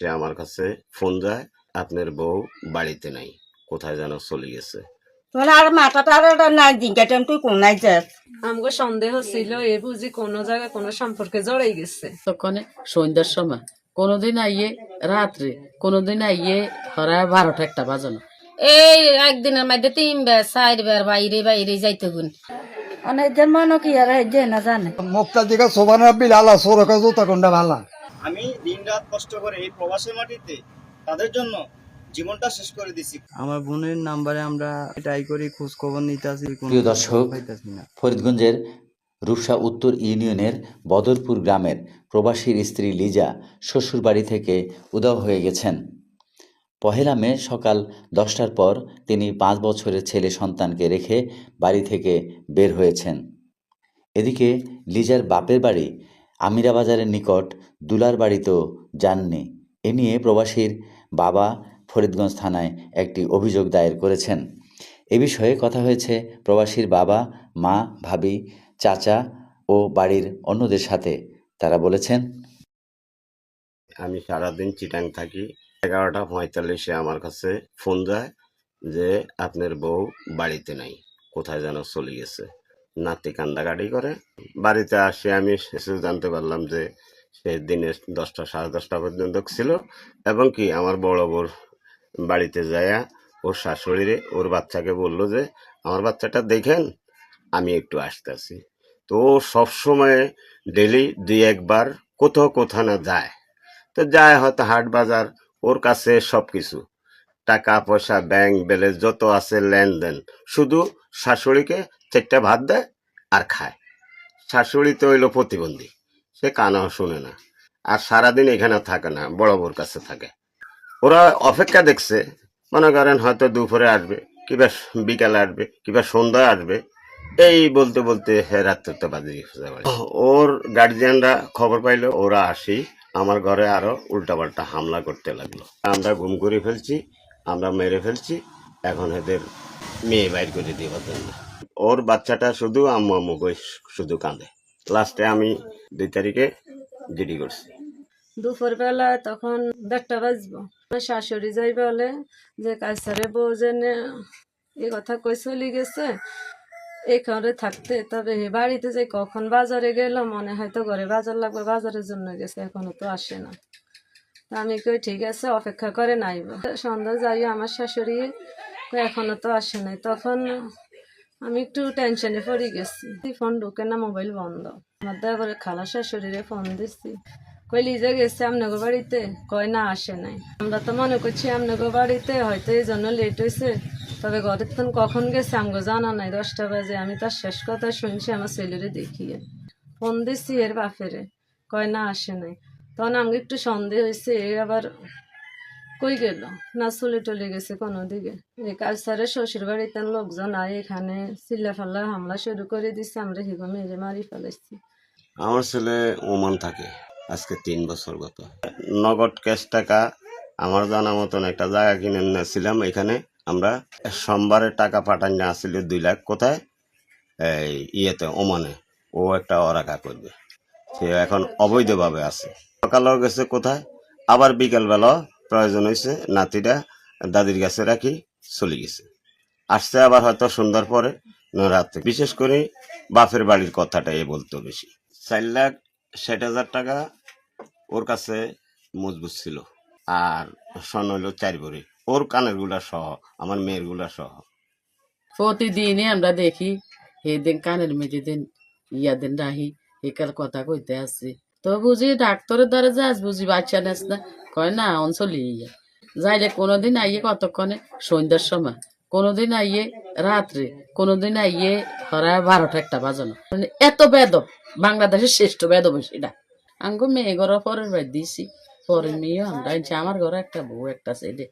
সে আমার কাছে ফোন যায় আপনার বউ বাড়িতে নাই কোথায় যেন চলে গেছে। তোলা আর মাথাটা আর নাই টাইম তুই কোন নাই যাস? আমাকে সন্দেহ ছিল এ বুঝি কোনো জায়গায় কোনো সম্পর্কে জড়াই গেছে। তখন সন্ধ্যার সময় কোনোদিন আইয়ে রাত্রে কোনোদিন আইয়ে হরা বারোটা একটা বাজানো এই একদিনের মধ্যে তিনবার চারবার বাইরে বাইরে যাইতে গুন অনেকজন মনে কি আর যে না জানে। মুক্তা দিকে সোবান রাব্বিল আল্লাহ সোরকা জুতা কোনটা ভালা। আমি দিন রাত কষ্ট করে এই প্রবাসের মাটিতে তাদের জন্য জীবনটা শেষ করে দিছি। আমার বোনের নাম্বারে আমরা ট্রাই করি খোঁজ খবর নিতে আসি প্রিয় দর্শক ফরিদগঞ্জের রূপসা উত্তর ইউনিয়নের বদরপুর গ্রামের প্রবাসীর স্ত্রী লিজা শ্বশুরবাড়ি থেকে উদাও হয়ে গেছেন। পহেলা মে সকাল দশটার পর তিনি পাঁচ বছরের ছেলে সন্তানকে রেখে বাড়ি থেকে বের হয়েছেন। এদিকে লিজার বাপের বাড়ি আমিরা বাজারের নিকট দুলার বাড়িতেও যাননি। এ নিয়ে প্রবাসীর বাবা ফরিদগঞ্জ থানায় একটি অভিযোগ দায়ের করেছেন। এ বিষয়ে কথা হয়েছে প্রবাসীর বাবা, মা, ভাবি, চাচা ও বাড়ির অন্যদের সাথে। তারা বলেছেন, আমি সারাদিন চিটাং থাকি। এগারোটা পঁয়তাল্লিশে আমার কাছে ফোন যায় যে, আপনার বউ বাড়িতে নাই, কোথায় যেন চলে গেছে? নাতি কান্দাকাটি করে। বাড়িতে আসে, আমি শেষে জানতে পারলাম যে সে দিনে দশটা, সাড়ে দশটা পর্যন্ত ছিল এবং কি আমার বড় বোর বাড়িতে যায়া ওর শাশুড়িরে, ওর বাচ্চাকে বলল যে, আমার বাচ্চাটা দেখেন, আমি একটু আসতেছি। তো সবসময় ডেলি দুই একবার কোথাও কোথাও না যায়। তো যায় হয়তো হাট বাজার, ওর কাছে সব কিছু টাকা, পয়সা, ব্যাংক ব্যালেন্স যত আছে লেনদেন। শুধু শাশুড়িকে চারটা ভাত দেয় আর খায়। শাশুড়ি তো হইল প্রতিবন্ধী, সে কানাও শুনে না। আর সারাদিন এখানে থাকে না, বড় বউর কাছে থাকে। ওরা অপেক্ষা দেখছে, মনে করেন হয়তো দুপুরে আসবে কিংবা বিকালে আসবে কিংবা সন্ধ্যায় আসবে। এই বলতে বলতে রাত্রে তো ওর গার্জিয়ানরা খবর পাইলো, ওরা আসি, আমার ঘরে আরও উল্টাপাল্টা হামলা করতে লাগল। আমরা ঘুম করে ফেলছি, আমরা মেরে ফেলছি, এখন এদের মেয়ে বাইর করে দেওয়ার জন্য। ওর বাচ্চাটা শুধু আম্মু আম্মু কই শুধু কাঁদে। লাস্টে আমি দুই তারিখে জিডি করছি। দুপুর বেলা তখন দেড়টা বাজবো। শাশুড়ি যাই বলে যে, কাইসারে বউ যে এ কথা কই চলে গেছে এখানে থাকতে। তবে বাড়িতে যে কখন বাজারে গেল মনে হয় তো ঘরে বাজার লাগবে, বাজারের জন্য গেছে, এখনও তো আসে না। আমি কই, ঠিক আছে, অপেক্ষা করে নাইব। সন্ধ্যা যাই আমার শাশুড়ি এখনও তো আসে নাই। তখন আমি একটু টেনশনে পড়ে গেছি। ফোন ঢুকে না মোবাইল বন্ধ। আমার করে খালা শাশুড়িরে ফোন দিচ্ছি কই লিজে গেছে আপনাকে বাড়িতে? কয় না আসে নাই। আমরা তো মনে করছি আপনাকে বাড়িতে, হয়তো এই জন্য লেট হয়েছে তবে ঘরের তখন কখন গেছে আমাকে জানা নাই। দশটা বাজে, আমি তার শেষ কথা শুনছি, আমার ছেলেরে দেখিয়ে। ফোন দিচ্ছি এর বাপেরে। কয় না আসে নাই। তখন আমাকে একটু সন্দেহ হয়েছে এ আবার কই গেল? না চলে টলে গেছে কোনো দিকে। এই কালচারে শ্বশুর বাড়িতে লোকজন আয় এখানে চিল্লা ফাল্লা হামলা শুরু করে দিচ্ছে আমরা হিগো মেরে মারি ফেলেছি আমার ছেলে ওমান থাকে, আজকে তিন বছর গত। নগদ ক্যাশ টাকা আমার জানা মতন একটা জায়গা কিনে নিয়েছিলাম, এখানে আমরা সোমবারে টাকা পাঠান না আসছিল দুই লাখ। কোথায়? এই ইয়েতে, ওমানে। ও একটা অরাকা করবে। সে এখন অবৈধভাবে আছে। সকালেও গেছে কোথায়? আবার বিকেলবেলাও প্রয়োজন হয়েছে, নাতিটা দাদির কাছে রাখি, চলে গেছে। আসছে আবার হয়তো সন্ধ্যার পরে রাত্রে। বিশেষ করে বাপের বাড়ির কথাটা এ বলতো বেশি। চার লাখ ষাট হাজার টাকা ওর কাছে মজবুত ছিল। আর স্বর্ণ হইল চার ভরি। ওর কানেরগুলা সহ, আমার মেয়েরগুলা সহ। প্রতিদিনই আমরা দেখি দিন কানের মেঝে দিন ইয়া দিন রাহি একার কথা কইতে আসছি। তো বুঝি ডাক্তারের দ্বারা যাস বুঝি বাচ্চা নেস না। কয়, না অঞ্চল যাইলে কোনোদিন আইয়ে কতক্ষণে? সন্ধ্যার সময়। কোনোদিন আইয়ে রাত্রে। কোনোদিন আইয়ে হরা বারোটা একটা বাজানো মানে এত বেদব। বাংলাদেশের শ্রেষ্ঠ বেদব সেটা। আঙ্গো মেয়ে ঘর পরের বাড়ি দিছি পরের মেয়েও আমরা। আমার ঘরে একটা বউ, একটা ছেলে।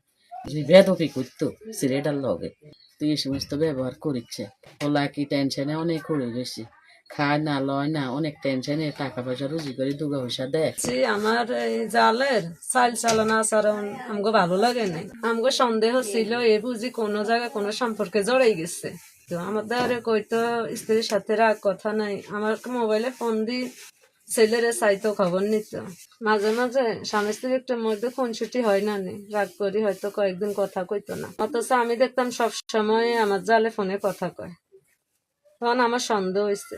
যে বেদবি করতো ছেলেটার লগে। তুই এই সমস্ত ব্যবহার করিচ্ছে। ওলা কি টেনশনে অনেক করে গেছি। খায় না লয় না, অনেক টেনশনে টাকা পয়সা রুজি করে দুগা পয়সা দেয় আমার জালের চাল চালনা আচরণ আমাকে ভালো লাগে নাই। আমাকে সন্দেহ ছিল এ বুঝি কোনো জায়গায় কোনো সম্পর্কে জড়াই গেছে। তো আমাদের কইতো, স্ত্রীর সাথে রাগ কথা নাই। আমার মোবাইলে ফোন দি ছেলেরে চাইতো খবর নিত। মাঝে মাঝে স্বামী স্ত্রীর একটা মধ্যে ফোন ছুটি হয় না নি। রাগ করি হয়তো কয়েকদিন কথা কইতো না। অথচ আমি দেখতাম সব সময় আমার জালে ফোনে কথা কয়। তখন আমার সন্দেহ হয়েছে।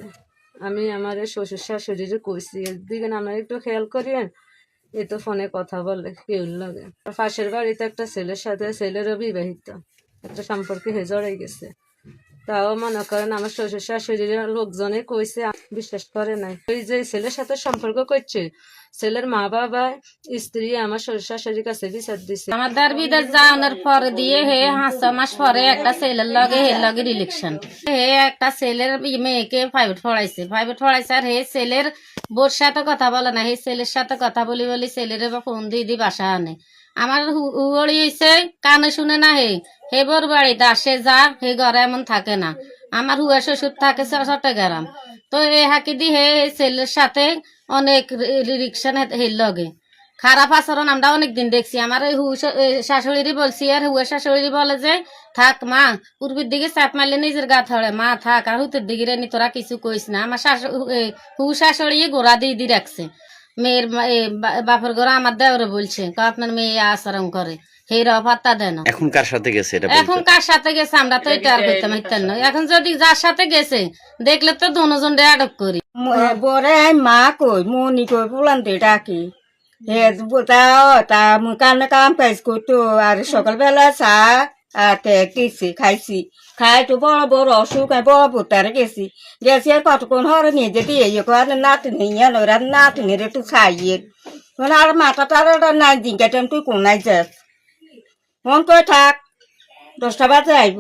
আমি আমার শ্বশুর শাশুড়িরে কইছি, এদিকে আমার একটু খেয়াল করিয়েন, এ তো ফোনে কথা বলে, কেউ লাগে। পাশের বাড়িতে একটা ছেলের সাথে, ছেলেরও বিবাহিত। একটা সম্পর্কে হেজড়াই গেছে। তাও মনে করেন আমার শ্বশুর শাশুড়ির লোকজনে কইছে, বিশ্বাস করে নাই। ওই যে ছেলের সাথে সম্পর্ক করছে, ছেলের মা বাবা, স্ত্রী আমার শ্বশুর শাশুড়ির কাছে বিচার দিছে। আমার দার বিদেশ যাওয়ানোর পর দিয়ে হে হাঁস মাস পরে একটা ছেলের লগে হে লগে ইলেকশন হে একটা ছেলের মেয়েকে প্রাইভেট পড়াইছে। প্রাইভেট পড়াইছে আর হে ছেলের বোর সাথে কথা বলে না। হে ছেলের সাথে কথা বলি বলি ছেলের ফোন দিয়ে দি বাসা আনে। আমার উড়ি হয়েছে কানে শুনে না হে হে বোর বাড়িতে আসে যা, হে ঘরে এমন থাকে না। আমার হুয়া শ্বশুর থাকে চট্টগ্রাম। তো এ হাকি দি হে ছেলের সাথে অনেক রিক্সা হে লগে। খারাপ আচরণ আমরা অনেকদিন দেখছি। আমার এই হু- শাশুড়ি বলছি, আর হুয়া শাশুড়ি বলে যে, থাক মা, পূর্বের দিকে চাপ মারলে নিজের গা ধরে। মা, থাক, আর হুতের দিকে রে তোরা কিছু কইস না। আমার শাশু হু শাশুড়ি গোড়া দিয়ে দিয়ে রাখছে। মেয়ের বাপের ঘরে আমার দেওরে বলছে ক আপনার মেয়ে আচরণ করে পাত্তা এখন কার সাথে গেছে এখন কার সাথে গেছে আমরা তো এটা আর করতে পারতাম না। এখন যদি যার সাথে গেছে দেখলে তো দুজন আটক করি। বরে মা কই মনি কই বলান্তে ডাকি হে তা তা মুই কাম কাজ করতো আর সকালবেলা চা কেক দিছি খাইছি খাই তো বড় বড় অসুখ হয় বড় ভুতারে গেছি গেছি আর কতক্ষণ হরে নিজে দিয়ে ইয়ে করে নাতিনি ইয়ান ওরা নাতিনির একটু খাইয়ে মানে আর মাথা তার নাই দিনকে টাইম তুই কোন নাই যাস মন কই থাক দশটা বাজে আইব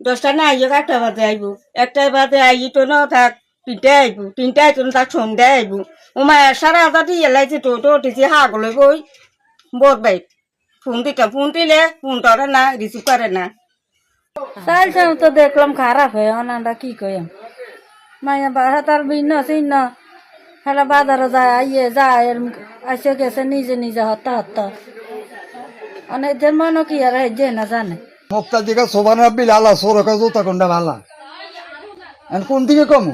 দশটা না আইব একটা বাজে আইব একটা বাজে আই তো ন থাক তিনটে আইব তিনটে আইতো না থাক সন্ধ্যে আইব ওমা সারা হাজার দিয়ে লাইছে তো তো উঠেছি হাগলে বই বোর বাই ফোন দিতাম ফোন দিলে ফোন ধরে না রিসিভ করে না। চাইছে তো দেখলাম খারাপ হয়ে অনানটা কি কইম? মাইয়া বাসা তার ভিন্ন চিহ্ন হেলা বাজারে যায় আইয়ে যায় আসে গেছে নিজে নিজে হত্যা হত্যা। অনেকদের মনে কি আর যে না জানে। মুক্তা দিকে সোবান রাব্বিল আল্লাহ সৌরকা জোতা কোনটা ভালা? কোন দিকে কমু?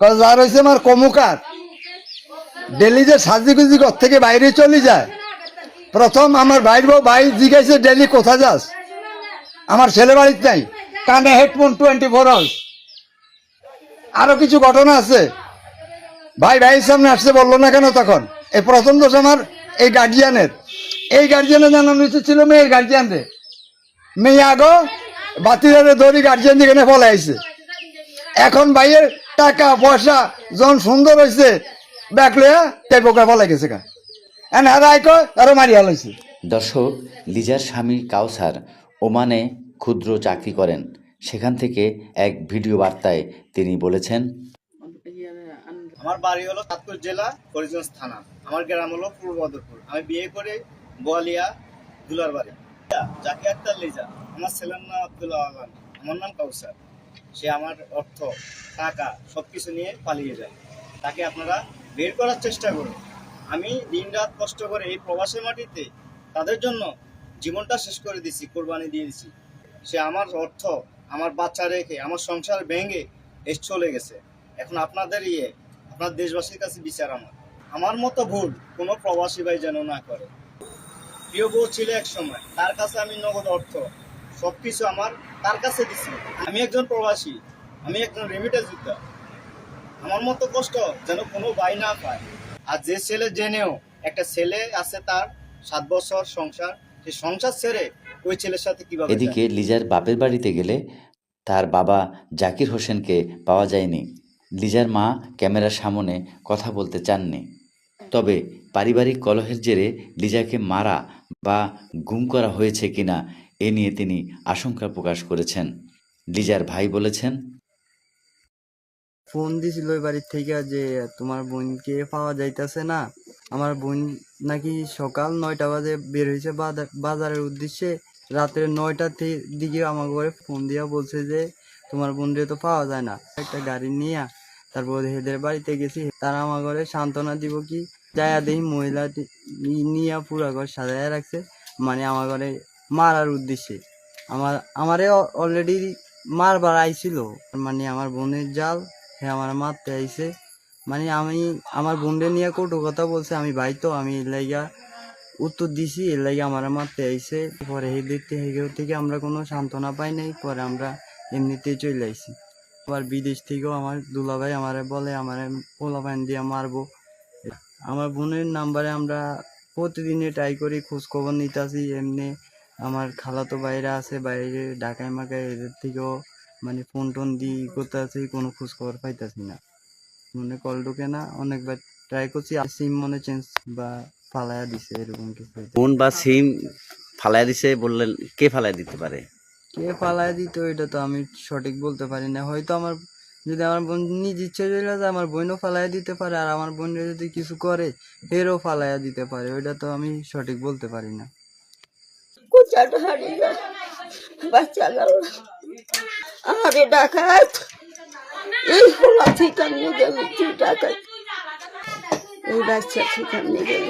কয় যার হয়েছে আমার কমুকার ডেলি যে সাজি গুজি ঘর থেকে বাইরে চলে যায়। প্রথম আমার ভাইর বউ, ভাই জিজ্ঞাসে, ডেলি কোথায় যাস? আমার ছেলে বাড়িতে নাই। কানে হেডফোন টোয়েন্টি ফোর আওয়ার্স আরও কিছু ঘটনা আছে। ভাই ভাইয়ের সামনে আসতে বলল না কেন তখন? এই প্রথম দোষ আমার এই গার্জিয়ানের এই গার্জিয়ানের জানানো উচিত ছিল মেয়ের গার্জিয়ানদের মেয়ে আগো বাতিদারে দড়ি গার্জিয়ান দিকে ফলে আইছে। এখন ভাইয়ের টাকা পয়সা যখন সুন্দর হয়েছে ব্যাক লইয়া তাই ফলে গেছে কা দর্শক লিজার স্বামী কাউসার ওমানে ক্ষুদ্র চাকরি করেন। সেখান থেকে এক ভিডিও বার্তায় তিনি বলেছেন আমার বাড়ি হলো চাঁদপুর জেলা হরিজগঞ্জ থানা। আমার গ্রাম হলো পূর্ব বদরপুর। আমি বিয়ে করে বোয়ালিয়া দুলার বাড়ি জাকি আক্তার লিজা আমার ছেলের নাম আব্দুল্লাহ আলম আমার নাম কাউসার। সে আমার অর্থ টাকা সবকিছু নিয়ে পালিয়ে যায়। তাকে আপনারা বের করার চেষ্টা করুন। আমি দিন রাত কষ্ট করে এই প্রবাসের মাটিতে তাদের জন্য জীবনটা শেষ করে দিছি কোরবানি দিয়ে দিছি সে আমার অর্থ, আমার বাচ্চা রেখে, আমার সংসার ভেঙে এসে চলে গেছে। এখন আপনাদের ইয়ে আপনার দেশবাসীর কাছে বিচার আমার। আমার মতো ভুল কোনো প্রবাসী ভাই যেন না করে। প্রিয় বউ ছিল এক সময়, তার কাছে আমি নগদ অর্থ সব কিছু আমার তার কাছে দিছি। আমি একজন প্রবাসী, আমি একজন রেমিটেন্স যোদ্ধা আমার মতো কষ্ট যেন কোনো ভাই না পায়। আর যে ছেলে জেনেও একটা ছেলে আছে তার সাত বছর সংসার সেই সংসার ছেড়ে ওই ছেলের সাথে কীভাবে এদিকে লিজার বাপের বাড়িতে গেলে তার বাবা জাকির হোসেনকে পাওয়া যায়নি। লিজার মা ক্যামেরার সামনে কথা বলতে চাননি। তবে পারিবারিক কলহের জেরে লিজাকে মারা বা গুম করা হয়েছে কিনা এ নিয়ে তিনি আশঙ্কা প্রকাশ করেছেন। লিজার ভাই বলেছেন ফোন দিছিল ওই বাড়ির থেকে যে, তোমার বোনকে পাওয়া যাইতেছে না। আমার বোন নাকি সকাল নয়টা বাজে বের হয়েছে বাজার- বাজারের উদ্দেশ্যে। রাত্রে নয়টার দিকে আমার ঘরে ফোন দিয়া বলছে যে, তোমার বোনরে তো পাওয়া যায় না। একটা গাড়ি নিয়ে তারপর হেদের বাড়িতে গেছি। তারা আমার ঘরে সান্ত্বনা দিব কি? যায়া দেখি মহিলা নিয়ে পুরা ঘর সাজায় রাখছে। মানে আমার ঘরে মারার উদ্দেশ্যে। আমার, আমারে অলরেডি মারবার আইছিল। মানে আমার বোনের জাল হ্যাঁ আমার মারতে আইছে। মানে আমি, আমার বোনদের নিয়ে কটু কথা বলছে, আমি ভাই তো, আমি লাইগা উত্তর দিছি, এর লাগে আমার মারতে আইসে পরে এই দেখতে হেগেও থেকে আমরা কোনো সান্ত্বনা পাই নাই, পরে আমরা এমনিতেই চলে আইছি। আবার বিদেশ থেকেও আমার দুলাভাই আমারে বলে, আমারে পোলাপাইন দিয়ে মারবো। আমার বোনের নাম্বারে আমরা প্রতিদিনে ট্রাই করি খোঁজ খবর আসি এমনি আমার খালাতো বাইরে আছে, বাইরে ঢাকায় মাকায় এদের থেকেও মানে ফোন টোন দিয়ে করতে আছি কোনো খোঁজ খবর পাইতাছি না। মনে কল ঢোকে না অনেকবার ট্রাই করছি সিম মনে চেঞ্জ বা ফালায়া দিছে এরকম কিছু ফোন বা সিম ফালাই দিছে বললেন কে ফালাই দিতে পারে? কে ফালায় দিত এটা তো আমি সঠিক বলতে পারি না। হয়তো আমার যদি আমার বোন নিজ ইচ্ছে চলে যায় আমার বোনও ফালাইয়া দিতে পারে আর আমার বোন যদি কিছু করে এরও ফালাইয়া দিতে পারে। ওইটা তো আমি সঠিক বলতে পারি না। কোচাটা হারিয়ে বাচ্চা গেল। আমারে ডাকাত। এই হলা ঠিকান নিয়ে গেল তুই ডাকাত। এই বাচ্চা ঠিকান নিয়ে গেল।